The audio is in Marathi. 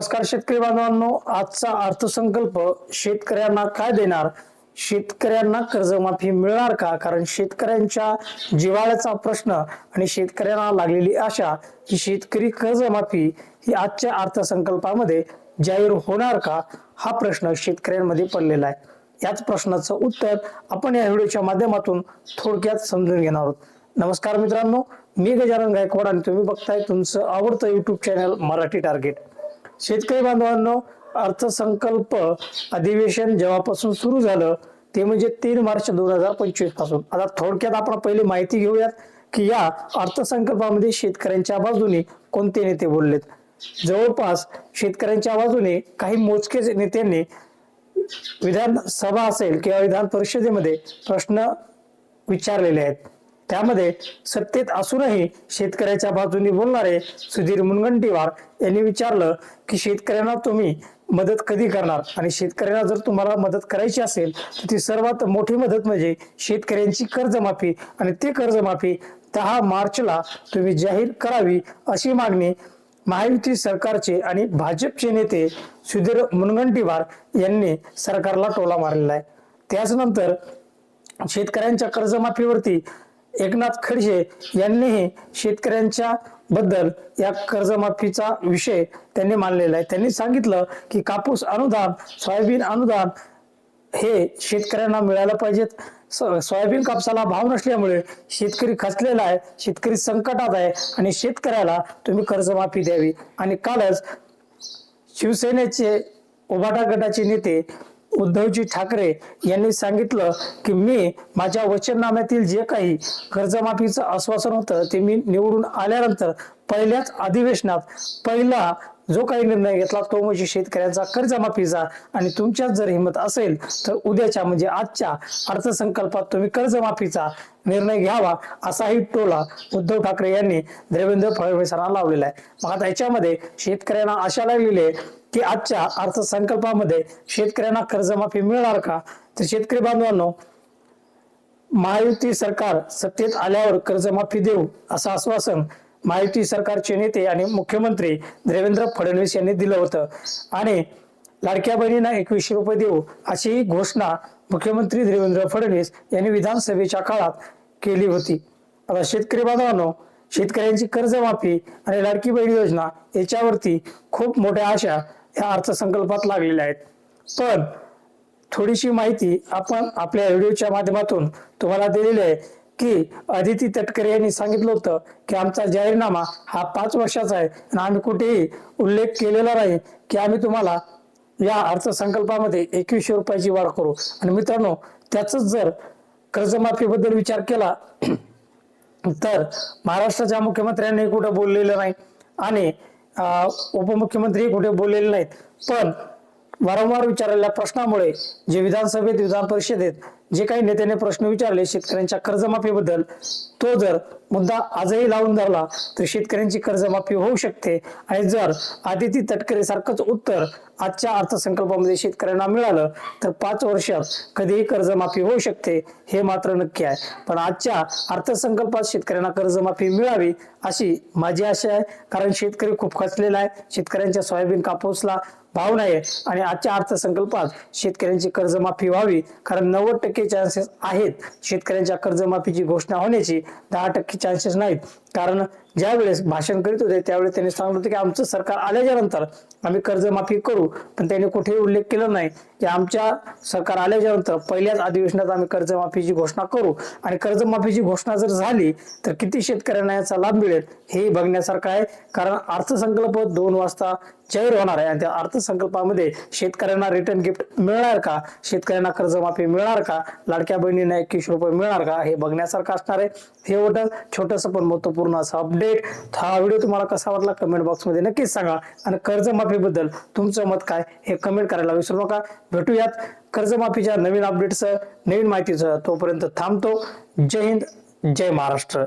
नमस्कार शेतकरी बांधवांनो आजचा अर्थसंकल्प शेतकऱ्यांना काय देणार? शेतकऱ्यांना कर्जमाफी मिळणार का? कारण शेतकऱ्यांच्या जिवाळ्याचा प्रश्न आणि शेतकऱ्यांना लागलेली आशा की शेतकरी कर्जमाफी ही आजच्या अर्थसंकल्पामध्ये जाहीर होणार का? हा प्रश्न शेतकऱ्यांमध्ये पडलेला आहे. याच प्रश्नाचं उत्तर आपण या व्हिडिओच्या माध्यमातून थोडक्यात समजून घेणार आहोत. नमस्कार मित्रांनो मी गजानन गायकवाड आणि तुम्ही बघताय तुमचं आवडतं युट्यूब चॅनल मराठी टार्गेट शेतकरी बांधवांनो अर्थसंकल्प अधिवेशन जेव्हापासून सुरू झालं ते म्हणजे तीन मार्च दोन हजार पंचवीसपासून. आता थोडक्यात आपण पहिली माहिती घेऊयात की या अर्थसंकल्पामध्ये शेतकऱ्यांच्या बाजूने कोणते नेते बोललेत. जवळपास शेतकऱ्यांच्या बाजूने काही मोजकेच नेत्यांनी विधानसभा असेल किंवा विधान परिषदेमध्ये प्रश्न विचारलेले आहेत. त्यामध्ये सत्तेत असूनही शेतकऱ्याच्या बाजूने बोलणारे सुधीर मुनगंटीवार यांनी विचारलं की शेतकऱ्यांना तुम्ही मदत कधी करणार? आणि शेतकऱ्यांना जर तुम्हाला मदत करायची असेल तर ती सर्वात मोठी मदत म्हणजे शेतकऱ्यांची कर्जमाफी. आणि ते कर्जमाफी दहा मार्चला तुम्ही जाहीर करावी अशी मागणी महायुती सरकारचे आणि भाजपचे नेते सुधीर मुनगंटीवार यांनी सरकारला टोला मारलेला आहे. त्याचनंतर शेतकऱ्यांच्या कर्जमाफीवरती एकनाथ खडसे यांनीही शेतकऱ्यांच्या बद्दल या कर्जमाफीचा विषय त्यांनी मांडलेला आहे. त्यांनी सांगितलं की कापूस अनुदान सोयाबीन अनुदान हे शेतकऱ्यांना मिळायला पाहिजेत. सोयाबीन कापसाला भाव नसल्यामुळे शेतकरी खचलेला आहे शेतकरी संकटात आहे आणि शेतकऱ्याला तुम्ही कर्जमाफी द्यावी. आणि कालच शिवसेनेचे उभाटा गटाचे नेते उद्धवजी ठाकरे यांनी सांगितलं की मी माझ्या वचननाम्यातील जे काही कर्जमाफीचं आश्वासन होतं ते मी निवडून आल्यानंतर पहिल्याच अधिवेशनात पहिला जो काही निर्णय घेतला तो म्हणजे शेतकऱ्यांचा कर्जमाफीचा आणि तुमच्यात जर हिंमत असेल तर उद्याच्या म्हणजे आजच्या अर्थसंकल्पात तुम्ही कर्जमाफीचा निर्णय घ्यावा असाही टोला उद्धव ठाकरे यांनी देवेंद्र फडणवीसांना लावलेला आहे. मग आता याच्यामध्ये शेतकऱ्यांना आशा लागलेली आहे की आजच्या अर्थसंकल्पामध्ये शेतकऱ्यांना कर्जमाफी मिळणार का? तर शेतकरी बांधवांनो महायुती सरकार सत्तेत आल्यावर कर्जमाफी देऊ असं आश्वासन महायुती सरकारचे नेते आणि मुख्यमंत्री देवेंद्र फडणवीस यांनी दिलं होतं. आणि लाडक्या बहिणींना एकवीसशे रुपये देऊ अशी घोषणा मुख्यमंत्री देवेंद्र फडणवीस यांनी विधानसभेच्या काळात केली होती. आता शेतकरी बांधवांनो शेतकऱ्यांची कर्जमाफी आणि लाडकी बहीण योजना याच्यावरती खूप मोठ्या आशा या अर्थसंकल्पात लागलेल्या आहेत. पण थोडीशी माहिती आपण आपल्या व्हिडिओच्या माध्यमातून तुम्हाला दिलेली आहे. की अदिती तटकरे यांनी सांगितलं होतं की आमचा जाहीरनामा हा पाच वर्षाचा आहे. आणि आम्ही कुठेही उल्लेख केलेला नाही की आम्ही तुम्हाला या अर्थसंकल्पामध्ये एकवीसशे रुपयाची वाढ करू. आणि मित्रांनो त्याच जर कर्जमाफीबद्दल विचार केला तर महाराष्ट्राच्या मुख्यमंत्र्यांनी कुठे बोललेलं नाही. आणि अं, उपमुख्यमंत्री कुठे बोललेले नाहीत. पण वारंवार विचारलेल्या प्रश्नामुळे जे विधानसभेत विधान परिषदेत जे काही नेत्याने प्रश्न विचारले शेतकऱ्यांच्या कर्जमाफीबद्दल तो जर मुद्दा आजही लावून धरला तर शेतकऱ्यांची कर्जमाफी होऊ शकते. आणि जर आदिती तटकरे सारखंच उत्तर आजच्या अर्थसंकल्पामध्ये शेतकऱ्यांना मिळालं तर पाच वर्षात कधीही कर्जमाफी होऊ शकते हे मात्र नक्की आहे. पण आजच्या अर्थसंकल्पात शेतकऱ्यांना कर्जमाफी मिळावी अशी माझी आशा आहे. कारण शेतकरी खूप खचलेला आहे. शेतकऱ्यांच्या सोयाबीन कापूसला भावना आहे. आणि आजच्या अर्थसंकल्पात शेतकऱ्यांची कर्जमाफी व्हावी कारण नव्वद टक्के चान्सेस आहेत शेतकऱ्यांच्या कर्जमाफीची घोषणा होण्याची. दहा टक्के चान्सेस नाहीत. कारण ज्या वेळेस भाषण करीत होते त्यावेळेस त्यांनी सांगितलं होतं की आमचं सरकार आल्याच्यानंतर आम्ही कर्जमाफी करू पण त्यांनी कुठेही उल्लेख केला नाही की आमच्या सरकार आल्याच्यानंतर पहिल्याच अधिवेशनात आम्ही कर्जमाफीची घोषणा करू. आणि कर्जमाफीची घोषणा जर झाली तर किती शेतकऱ्यांना याचा लाभ मिळेल हे बघण्यासारखं आहे. कारण अर्थसंकल्प दोन वाजता जाहीर होणार आहे. आणि त्या अर्थसंकल्पामध्ये शेतकऱ्यांना रिटर्न गिफ्ट मिळणार का? शेतकऱ्यांना कर्जमाफी मिळणार का? लाडक्या बहिणींना एकवीस रुपये मिळणार का? हे बघण्यासारखं असणार आहे. हे होतं छोटंसं पण महत्त्वपूर्ण असं अपडेट हा व्हिडिओ तुम्हाला कसा वाटला कमेंट बॉक्समध्ये नक्कीच सांगा. आणि कर्जमाफीबद्दल तुमचं मत काय हे कमेंट करायला विसरू नका. भेटूयात कर्जमाफीच्या नवीन अपडेटसह नवीन माहितीसह तोपर्यंत थांबतो. जय हिंद जय महाराष्ट्र.